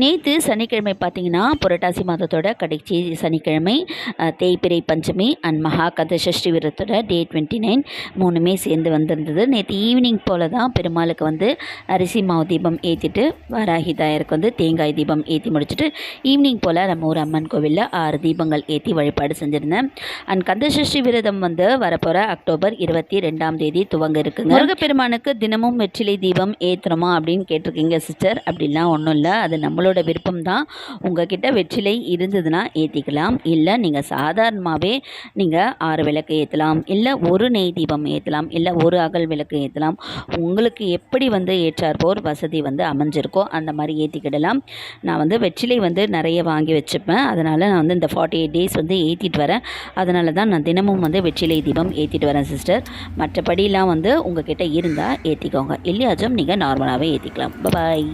நேற்று சனிக்கிழமை பார்த்தீங்கன்னா புரட்டாசி மாதத்தோட கடைசி சனிக்கிழமை தேய்பிரை பஞ்சமி அண்ட் மகா கந்த சஷ்டி விரதத்தோட டே டுவெண்ட்டி நைன் மூணுமே சேர்ந்து வந்திருந்தது. நேற்று ஈவினிங் போல் தான் பெருமாளுக்கு வந்து அரிசி மாவு தீபம் ஏற்றிட்டு வாராகி தாயருக்கு வந்து தேங்காய் தீபம் ஏற்றி முடிச்சுட்டு ஈவினிங் போல் நம்ம ஊர் அம்மன் கோவிலில் ஆறு தீபங்கள் ஏற்றி வழிபாடு செஞ்சுருந்தேன். அண்ட் கந்தசஷ்டி விரதம் வந்து வரப்போகிற அக்டோபர் இருபத்தி ரெண்டாம் தேதி துவங்க இருக்குங்க. முருகப்பெருமானுக்கு தினமும் வெற்றிலை தீபம் ஏற்றணுமா அப்படின்னு கேட்டிருக்கீங்க சிஸ்டர்? அப்படிலாம் ஒன்றும் இல்லை. அது நம்மளோட விருப்பம் தான் உங்ககிட்ட வெற்றிலை இருந்ததுன்னா ஏற்றிக்கலாம் இல்லை நீங்கள் சாதாரணமாகவே நீங்கள் ஆறு விளக்கு ஏற்றலாம் இல்லை ஒரு நெய் தீபம் ஏற்றலாம் இல்லை ஒரு அகல் விளக்கு ஏற்றலாம் உங்களுக்கு எப்படி வந்து ஏற்றாற்போர் வசதி வந்து அமைஞ்சிருக்கோ அந்த மாதிரி ஏற்றிக்கிடலாம் நான் வந்து வெற்றிலை வந்து நிறைய வாங்கி வச்சுப்பேன். அதனால் நான் வந்து இந்த ஃபார்ட்டி எயிட் டேஸ் வந்து ஏற்றிட்டு வரேன். அதனால தான் நான் தினமும் வந்து வெற்றிலை தீபம் ஏற்றிட்டு வரேன் சிஸ்டர் மற்றபடிலாம் வந்து உங்ககிட்ட இருந்தால் ஏற்றிக்கோங்க இல்லையாச்சும் நீங்கள் நார்மலாகவே ஏற்றிக்கலாம் பாய்